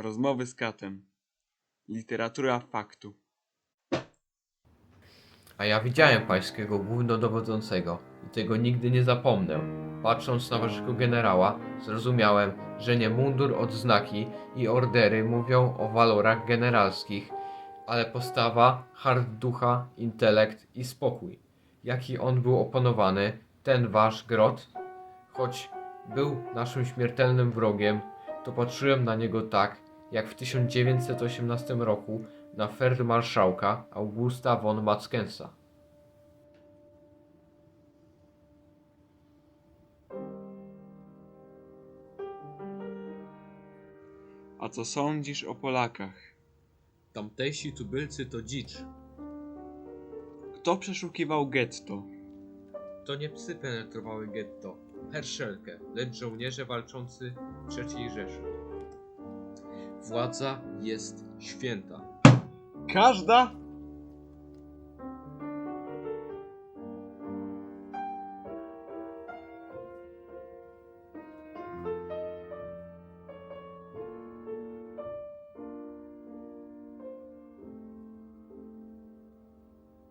Rozmowy z katem. Literatura faktu. A ja widziałem pańskiego głównodowodzącego i tego nigdy nie zapomnę. Patrząc na waszego generała, zrozumiałem, że nie mundur, odznaki i ordery mówią o walorach generalskich, ale postawa, hart ducha, intelekt i spokój. Jaki on był opanowany, ten wasz grot, choć był naszym śmiertelnym wrogiem, to patrzyłem na niego tak, jak w 1918 roku na feldmarszałka Augusta von Mackensa. A co sądzisz o Polakach? Tamtejsi tubylcy to dzicz. Kto przeszukiwał getto? To nie psy penetrowały getto, herszelkę, lecz żołnierze walczący w III Rzeszy. Władza jest święta. Każda